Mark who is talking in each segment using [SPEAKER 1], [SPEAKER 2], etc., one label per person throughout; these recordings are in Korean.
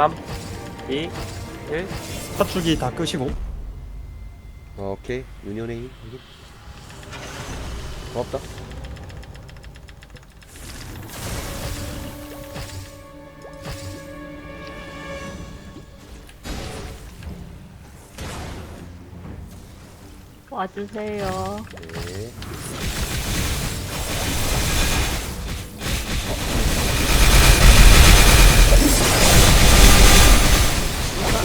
[SPEAKER 1] 3, 2, 1.
[SPEAKER 2] 사축이 다 끄시고
[SPEAKER 3] 어, 오케이 유니온의 힘. 고맙다
[SPEAKER 4] 와주세요.
[SPEAKER 3] 네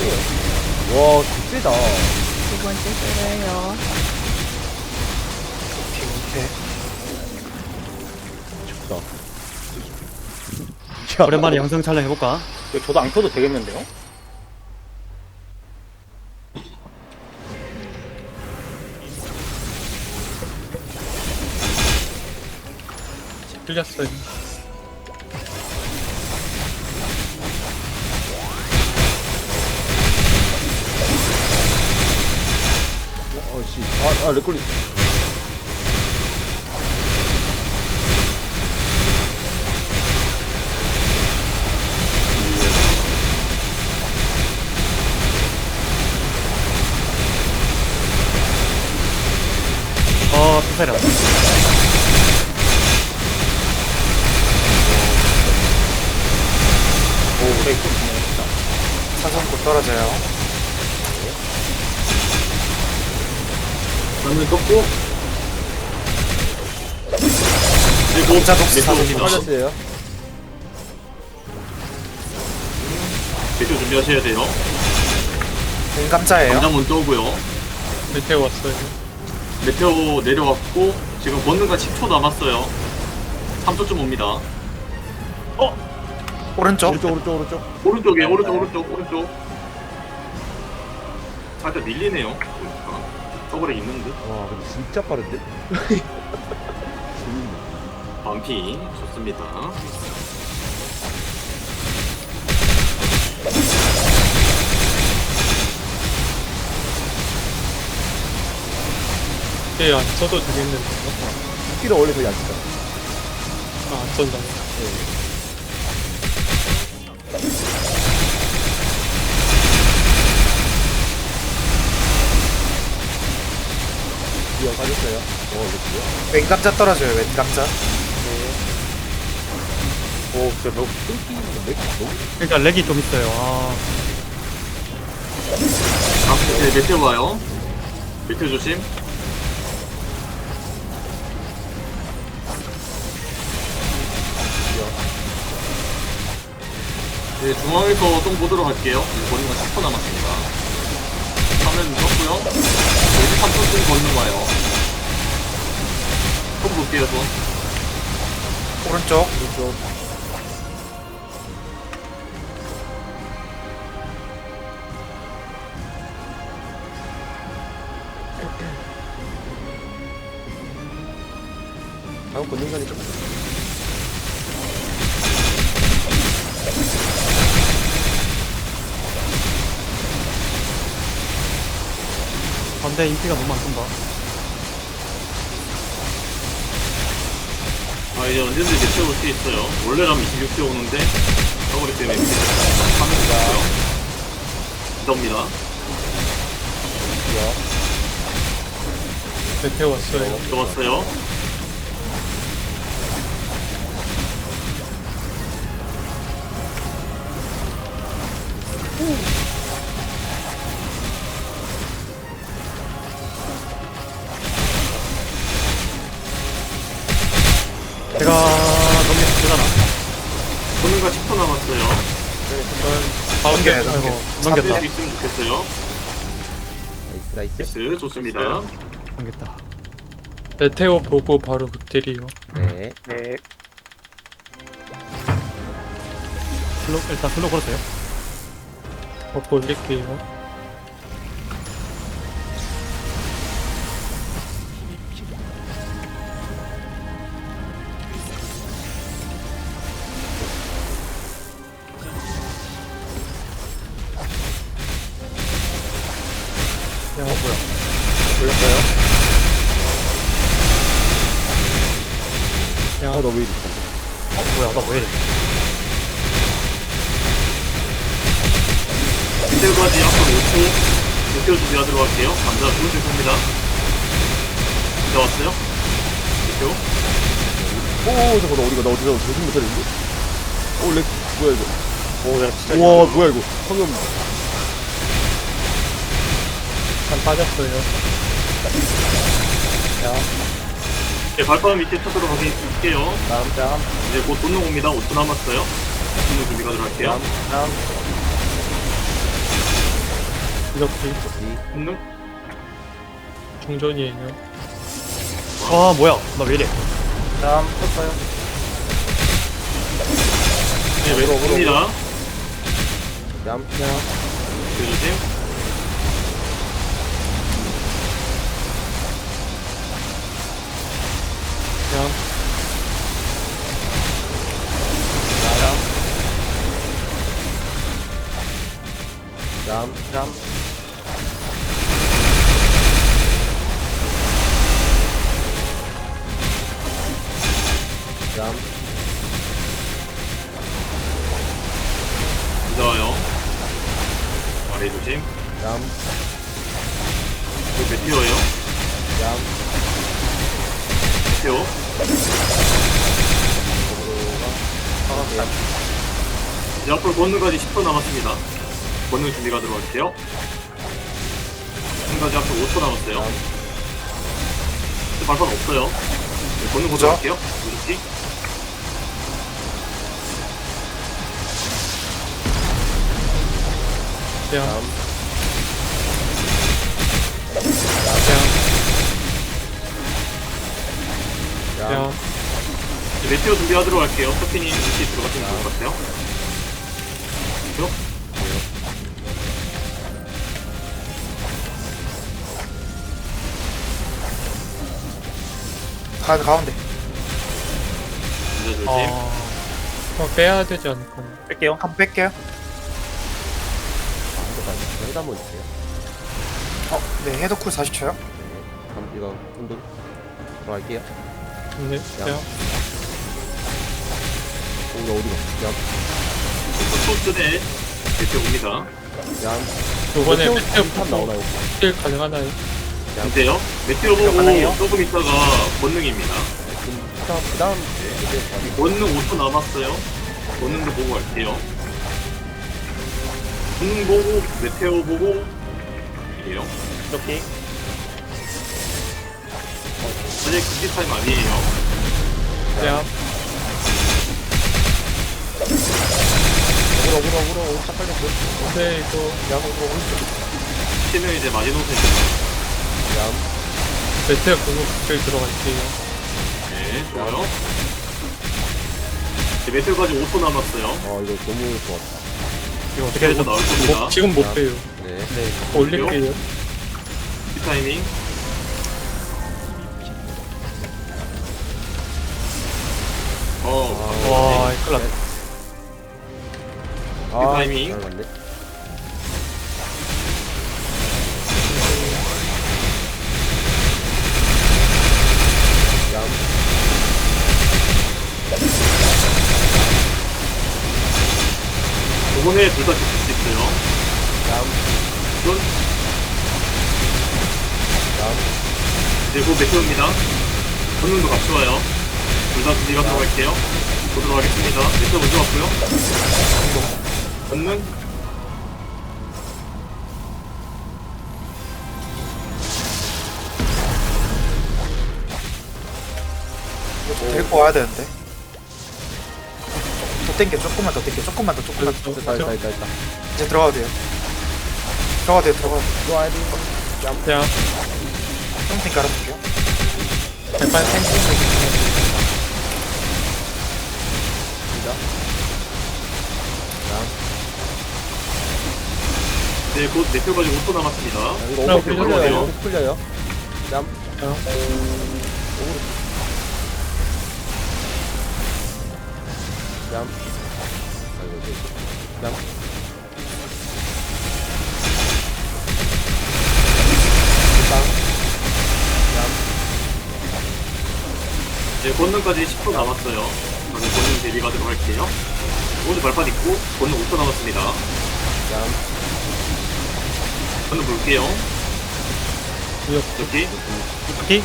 [SPEAKER 3] 와, 진짜다.
[SPEAKER 4] 두 번째 쓰래요.
[SPEAKER 3] 좋다.
[SPEAKER 2] 오랜만에 영상 촬영 해볼까?
[SPEAKER 1] 이거 저도 안 켜도 되겠는데요?
[SPEAKER 2] 틀렸어요
[SPEAKER 3] 아, 아, 렉걸리.
[SPEAKER 2] 어 피사라
[SPEAKER 1] 오, 브레이크 진행했다. 차선 곧 떨어져요.
[SPEAKER 5] 방금 떴고.
[SPEAKER 1] 공자 독스
[SPEAKER 5] 내쪽
[SPEAKER 1] 사선이
[SPEAKER 3] 빠졌어요.
[SPEAKER 5] 내쪽 준비하셔야 돼요.
[SPEAKER 1] 공 감자예요.
[SPEAKER 5] 감자 먼저 오고요.
[SPEAKER 2] 메테오 왔어요
[SPEAKER 5] 메테오 내려왔고 지금 권능가 10초 남았어요. 3초쯤 옵니다.
[SPEAKER 1] 오른쪽.
[SPEAKER 3] 오른쪽, 오른쪽, 오른쪽.
[SPEAKER 5] 오른쪽에 오른쪽 오른쪽 오른쪽. 살짝 밀리네요 보니까 더블에 있는 듯
[SPEAKER 3] 와, 근데 진짜 빠른데?
[SPEAKER 5] 반피 좋습니다
[SPEAKER 6] 예, 안 써도 되겠는데.
[SPEAKER 3] 스킬을 원래 거의 안 쓰잖아.
[SPEAKER 6] 아, 안 쓴다.
[SPEAKER 3] 이어 빠졌어요. 어, 렉이요?
[SPEAKER 1] 왼감자 떨어져요, 왼 감자.
[SPEAKER 3] 오, 진짜 너무 끊기는 렉 너무
[SPEAKER 2] 그러니까 렉이 좀 있어요 아
[SPEAKER 5] 아, 네, 메테오 와요 메테오 조심 네, 중앙에서 좀 보도록 할게요. 네, 권능가 10초 남았습니다. 화면 떴고요. 여기 3초쯤 권능 와요. 좀 볼게요, 좀.
[SPEAKER 1] 오른쪽.
[SPEAKER 3] 오른쪽. 다음 권능간이 좀
[SPEAKER 2] 반대 인기가 너무 안 쏜다
[SPEAKER 5] 아, 이제 언제든지 메테오 올수 있어요. 원래라면 26대 오는데, 더블이 때문에 있어요. 이겁니다.
[SPEAKER 6] 메테오 왔어요.
[SPEAKER 5] 들어왔어요.
[SPEAKER 2] 제 넘겼다
[SPEAKER 5] 잡힐 수 있으면 좋겠어요.
[SPEAKER 3] 나이스 나이스.
[SPEAKER 5] 나이스, 좋습니다.
[SPEAKER 2] 넘겼다
[SPEAKER 6] 메테오 보고 바로 극딜이요.
[SPEAKER 3] 네.
[SPEAKER 1] 네.
[SPEAKER 2] 슬로 일단 슬로 걸었어요
[SPEAKER 6] 버프 올릴게요.
[SPEAKER 1] 올렸어요.
[SPEAKER 3] 어, 너왜 이리
[SPEAKER 2] 어 뭐야 나 왜 이래
[SPEAKER 5] 메테오까지 앞으로 5초. 메테오 준비하도록 할게요. 감자 좋은 중입니다. 이제 왔어요? 메테오.
[SPEAKER 3] 오 저거 나 어디가 나 어디가 조심 못하는데 오 렉 뭐야 이거
[SPEAKER 1] 오, 야, 진짜.
[SPEAKER 3] 우와 뭐야 이거 성형
[SPEAKER 6] 한 빠졌어요.
[SPEAKER 5] 네, 발바닥 밑에 타도록 할게요.
[SPEAKER 1] 다음, 다음,
[SPEAKER 5] 이제 곧 돈능 옵니다. 5초 남았어요. 돈능 준비 가도록 할게요.
[SPEAKER 1] 다음.
[SPEAKER 6] 이렇게
[SPEAKER 5] 돈능.
[SPEAKER 6] 중전이에요.
[SPEAKER 2] 아 뭐야 나 왜 이래
[SPEAKER 1] 다음, 쳤어요.
[SPEAKER 5] 네, 왼쪽입니다.
[SPEAKER 3] 얌
[SPEAKER 5] 조심.
[SPEAKER 6] 그
[SPEAKER 3] 냥얌
[SPEAKER 1] 다음,
[SPEAKER 3] 얌
[SPEAKER 5] 이제 앞으로 권능까지 10초 남았습니다. 권능 준비 가도록 할게요. 권능까지 앞으로 5초 남았어요. 이제 발판 없어요. 이제 권능? 보도록 할게요. 무조건.
[SPEAKER 6] 그냥
[SPEAKER 3] 얌
[SPEAKER 6] 그냥
[SPEAKER 3] 얌
[SPEAKER 5] 이제 메테오 준비하도록 할게요. 커피님 위치 들어가시면 좋을 것 같아요. 메테오.
[SPEAKER 1] 가, 가운데.
[SPEAKER 5] 이제 조심.
[SPEAKER 2] 아
[SPEAKER 6] 그냥 빼야 되지 않을까.
[SPEAKER 1] 뺄게요. 한번 뺄게요.
[SPEAKER 3] 해도 한번 주세요
[SPEAKER 1] 어, 네, 헤드쿨 40초요.
[SPEAKER 3] 네 그럼 이거 운동 들어갈게요
[SPEAKER 6] 네, 그냥
[SPEAKER 3] 오나 어디가
[SPEAKER 5] 초 전에 메테오 옵니다.
[SPEAKER 3] 얌얌
[SPEAKER 6] 요번에
[SPEAKER 3] 탑
[SPEAKER 6] 메테오
[SPEAKER 3] 나오나요?
[SPEAKER 6] 킬 가능하나요?
[SPEAKER 5] 근데요, 메테오 보고
[SPEAKER 1] 가능해요?
[SPEAKER 5] 조금 있다가 권능입니다.
[SPEAKER 3] 그럼 그 다음 네.
[SPEAKER 5] 권능 5초 남았어요. 권능도 보고 갈게요. 권능 보고, 메테오 보고, 이에요.
[SPEAKER 1] 이렇게.
[SPEAKER 5] 아직 금지 타임 아니에요.
[SPEAKER 6] 그냥
[SPEAKER 3] 오라 오라 오라 오라 딱 걸렸어
[SPEAKER 6] 근데 이거
[SPEAKER 5] 치는 이제 마지노선
[SPEAKER 3] 얌
[SPEAKER 6] 메테오 그거 킬 들어갈게요.
[SPEAKER 5] 네, 좋아요. 이제 메테오까지 5초 남았어요.
[SPEAKER 3] 어 이거 너무 좋았다
[SPEAKER 2] 이거 어떻게 되죠
[SPEAKER 5] 나올 겁니다.
[SPEAKER 6] 못, 지금 못 빼요.
[SPEAKER 3] 네
[SPEAKER 2] 네
[SPEAKER 6] 올릴게요.
[SPEAKER 5] 이 타이밍. 어,
[SPEAKER 2] 와 큰일 났네
[SPEAKER 3] 아,
[SPEAKER 5] 타이밍.
[SPEAKER 3] 잘 맞네. 얌,
[SPEAKER 5] 이번에 둘다 지킬 수 있어요.
[SPEAKER 3] 얌,
[SPEAKER 5] 이건
[SPEAKER 3] 얌,
[SPEAKER 5] 이제 곧 메테오입니다. 권능도 같이 와요. 둘다 준비가 들어갈게요. 보도록 하겠습니다. 메테오 먼저 왔고요.
[SPEAKER 1] 이거 데리고 와야 되는데. 더 땡겨, 조금만 더 땡겨, 조금만 더, 조금만 더.
[SPEAKER 3] 됐다, 됐다, 됐다, 됐다.
[SPEAKER 1] 이제 들어가도 돼요. 들어가도 돼요, 들어가도 돼요.
[SPEAKER 3] 들어와야 돼.
[SPEAKER 6] 그냥
[SPEAKER 1] 똥팅 깔아줄게요.
[SPEAKER 6] 발판 생
[SPEAKER 5] 이제 곧 메테오까지 5초 남았습니다.
[SPEAKER 3] 야, 이거
[SPEAKER 6] 그럼
[SPEAKER 3] 어떻게 풀려요?
[SPEAKER 5] 풀려요.
[SPEAKER 3] 어떻게 풀려요? 얌,
[SPEAKER 6] 그냥
[SPEAKER 3] 얌. 아이고, 이제. 얌.
[SPEAKER 5] 이제 권능까지 10초 남았어요. 저는 권능 대비가 들어갈게요. 오늘 발판 있고 권능 5초 남았습니다.
[SPEAKER 3] 얌,
[SPEAKER 5] 저는 볼게요.
[SPEAKER 6] 무역.
[SPEAKER 5] 여기.
[SPEAKER 2] 여기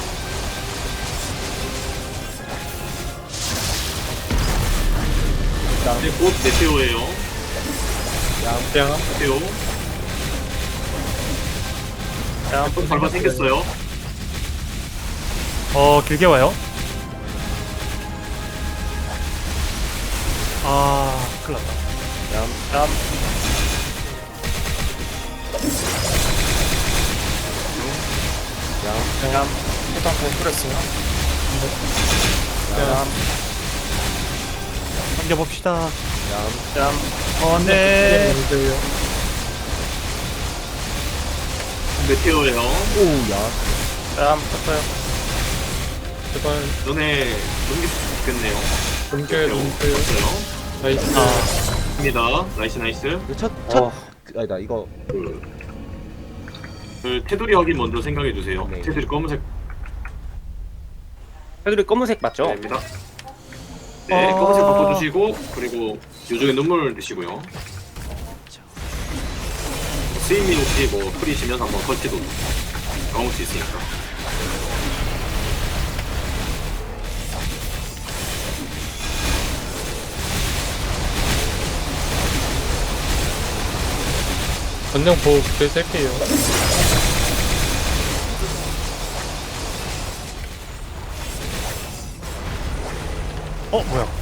[SPEAKER 5] 이제 곧 메테오예요.
[SPEAKER 6] 양평.
[SPEAKER 5] 메테오. 좀 발바 생겼어요.
[SPEAKER 2] 어 길게 와요 아 큰일 났다
[SPEAKER 1] 얌얌 얌얌 일단 잘 뿌렸어요 얌얌
[SPEAKER 2] 당겨봅시다
[SPEAKER 1] 얌
[SPEAKER 2] 어네
[SPEAKER 6] 문제요.
[SPEAKER 5] 메테오예요.
[SPEAKER 3] 오야
[SPEAKER 1] 얌 떴어요
[SPEAKER 6] 제발
[SPEAKER 5] 수 있겠네요.
[SPEAKER 6] 넘겨요, 넘겨요. 나이스.
[SPEAKER 2] 아
[SPEAKER 5] 입니다. 나이스 나이스.
[SPEAKER 3] 첫, 첫,
[SPEAKER 1] 어.
[SPEAKER 3] 그, 아니다, 이거,
[SPEAKER 5] 그 테두리 확인 먼저 생각해 주세요.
[SPEAKER 3] 네.
[SPEAKER 5] 테두리 검은색
[SPEAKER 1] 테두리 검은색 맞죠?
[SPEAKER 5] 됩니다. 네,
[SPEAKER 2] 어.
[SPEAKER 5] 검은색 바꿔주시고 그리고 요쪽에 눈물 드시고요. 스위밍 혹시 뭐 풀이시면 한번 컬티도 나올 수 있으니까.
[SPEAKER 6] 전령 보호 그때 쓸게요.
[SPEAKER 2] 어 뭐야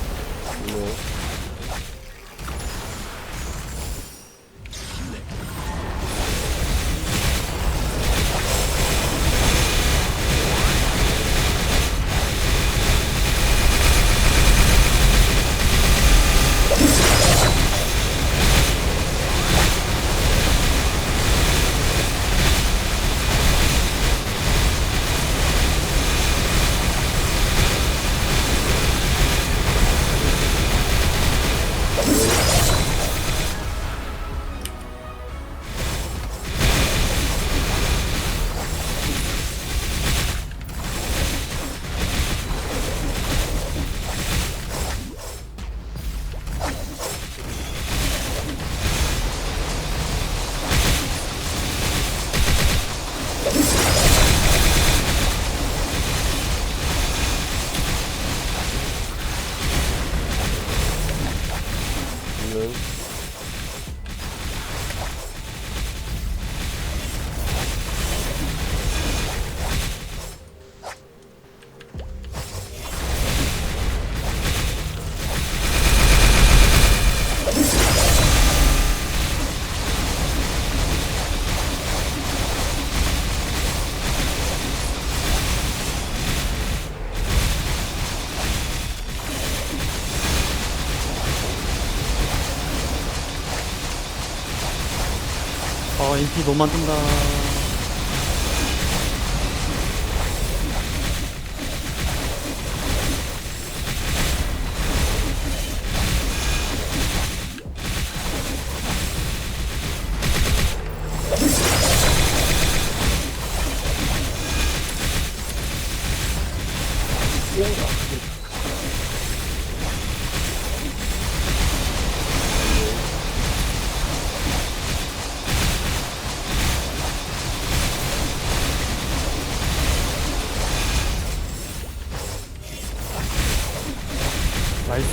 [SPEAKER 2] 너무 만든다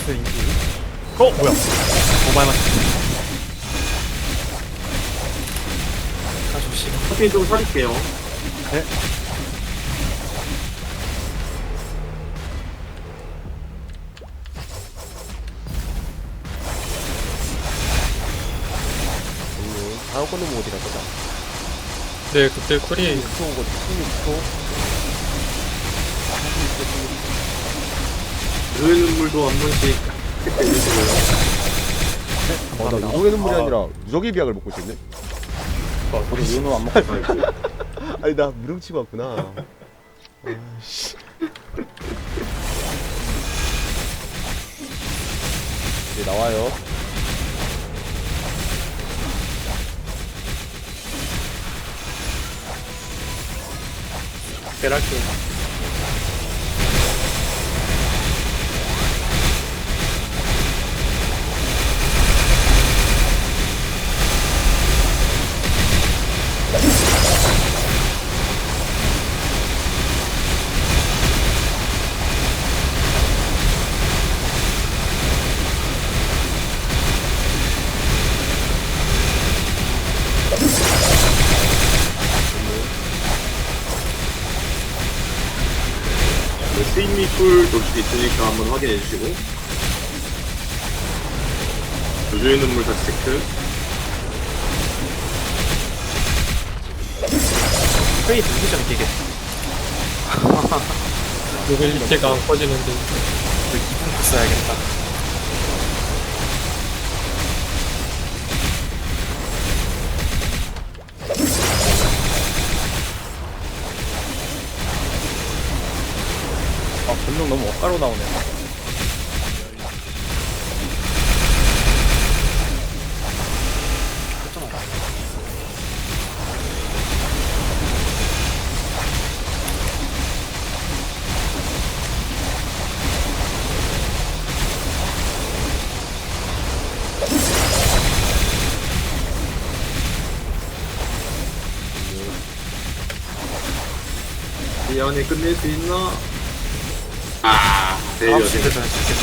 [SPEAKER 2] 나이스 인피 어 뭐야 많이 맞췄어
[SPEAKER 1] 가줍시다
[SPEAKER 5] 커피 좀 사릴게요.
[SPEAKER 2] 네.
[SPEAKER 3] 이거 다음 거는 뭐 어디다 거자?
[SPEAKER 6] 네, 그때 쿨이
[SPEAKER 3] 16초, 16초.
[SPEAKER 5] 그 눈물도 한 번씩 해주시고요.
[SPEAKER 3] 어, 나 유성의 눈물이 아니라 무적의 비약을 먹고 있었네?
[SPEAKER 1] 저도 윤호 안 먹고 있어요
[SPEAKER 3] 아니, 나 무령치고 왔구나. 아이씨. 이제 나와요.
[SPEAKER 1] 배랄게요
[SPEAKER 5] 스윗미풀 돌 수도 있으니까 한번 확인해 주시고 조조의 눈물 다시 체크
[SPEAKER 1] 프레이 들기 좀 되게
[SPEAKER 6] 여기 일체가 안 꺼지는데.
[SPEAKER 1] 그 2분 써야겠다.
[SPEAKER 3] 아 전령 너무 엇가로 나오네
[SPEAKER 5] 이 안에 끝낼 수 있나? 아 대려
[SPEAKER 1] 9시 때 전에 죽겠다.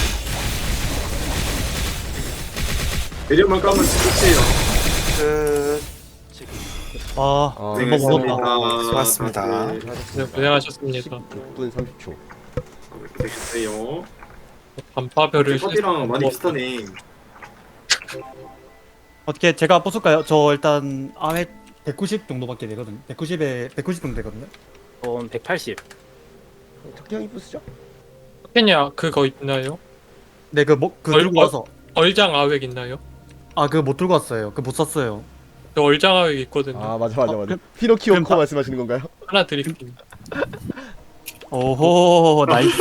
[SPEAKER 5] 대려만 까면 끝이에요
[SPEAKER 1] 끝.
[SPEAKER 2] 아
[SPEAKER 3] 아,
[SPEAKER 2] 멤버
[SPEAKER 5] 고생했습니다
[SPEAKER 2] 먹었다
[SPEAKER 1] 수고하셨습니다.
[SPEAKER 6] 네, 고생하셨습니다.
[SPEAKER 3] 6분 30초
[SPEAKER 5] 고생하셨어요
[SPEAKER 6] 반파별을
[SPEAKER 5] 컵이랑 많이
[SPEAKER 6] 뭐,
[SPEAKER 5] 비슷하네
[SPEAKER 2] 어떻게 제가 뽑을까요? 저 일단 아회 190 정도밖에 되거든요 190에 190 정도 되거든요
[SPEAKER 7] 전 180.
[SPEAKER 3] 특기형 이쁘 쓰죠?
[SPEAKER 6] 케냐 그거 있나요?
[SPEAKER 2] 네 그 뭐, 그
[SPEAKER 6] 얼-
[SPEAKER 2] 들고 와서
[SPEAKER 6] 얼장 아획 있나요?
[SPEAKER 2] 아 그 못 들고 왔어요 그 못 샀어요
[SPEAKER 6] 저 얼장 아획 있거든요.
[SPEAKER 3] 아 맞아 맞아
[SPEAKER 2] 어,
[SPEAKER 3] 맞아
[SPEAKER 2] 그럼-
[SPEAKER 3] 피노키오
[SPEAKER 2] 그럼
[SPEAKER 3] 코
[SPEAKER 2] 다-
[SPEAKER 3] 말씀하시는 건가요?
[SPEAKER 6] 하나 드릴게요.
[SPEAKER 2] 오호 나이스